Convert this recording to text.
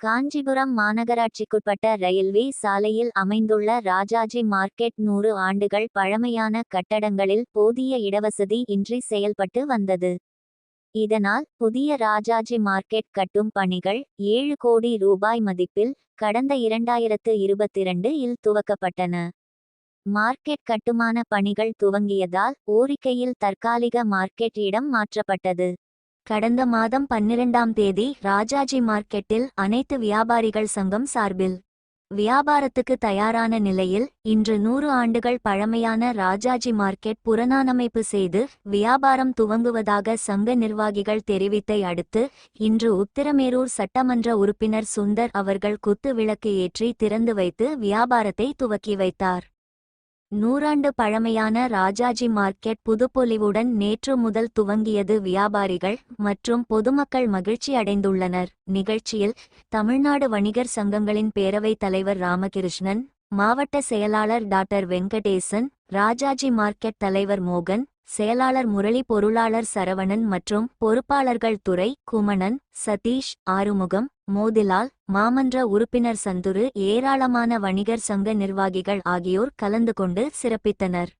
காஞ்சிபுரம் மாநகராட்சிக்குட்பட்ட ரயில்வே சாலையில் அமைந்துள்ள ராஜாஜி மார்க்கெட் நூறு ஆண்டுகள் பழமையான கட்டடங்களில் போதிய இடவசதி இன்றி செயல்பட்டு வந்தது. இதனால் புதிய ராஜாஜி மார்க்கெட் கட்டும் பணிகள் ஏழு கோடி ரூபாய் மதிப்பில் கடந்த இரண்டாயிரத்து இருபத்திரண்டு இல் துவக்கப்பட்டன. மார்க்கெட் கட்டுமான பணிகள் துவங்கியதால் ஓரிக்கையில் தற்காலிக மார்க்கெட் இடம் மாற்றப்பட்டது. கடந்த மாதம் பன்னிரெண்டாம் தேதி ராஜாஜி மார்க்கெட்டில் அனைத்து வியாபாரிகள் சங்கம் சார்பில் வியாபாரத்துக்கு தயாரான நிலையில் இன்று நூறு ஆண்டுகள் பழமையான ராஜாஜி மார்க்கெட் புறநானமைப்பு செய்து வியாபாரம் துவங்குவதாக சங்க நிர்வாகிகள் தெரிவித்தை அடுத்து இன்று உத்திரமேரூர் சட்டமன்ற உறுப்பினர் சுந்தர் அவர்கள் குத்து விளக்கு ஏற்றி திறந்து வைத்து வியாபாரத்தை துவக்கி வைத்தார். நூறாண்டு பழமையான ராஜாஜி மார்க்கெட் புதுப்பொலிவுடன் நேற்று முதல் துவங்கியது வியாபாரிகள் மற்றும் பொதுமக்கள் மகிழ்ச்சி அடைந்துள்ளனர். நிகழ்ச்சியில் தமிழ்நாடு வணிகர் சங்கங்களின் பேரவைத் தலைவர் ராமகிருஷ்ணன் மாவட்ட செயலாளர் டாக்டர் வெங்கடேசன் ராஜாஜி மார்க்கெட் தலைவர் மோகன் செயலாளர் முரளி பொருளாளர் சரவணன் மற்றும் பொறுப்பாளர்கள் துறை குமணன் சதீஷ் ஆறுமுகம் மோதிலால் மாமன்ற உறுப்பினர் சந்துரு ஏராளமான வணிகர் சங்க நிர்வாகிகள் ஆகியோர் கலந்து கொண்டு சிறப்பித்தனர்.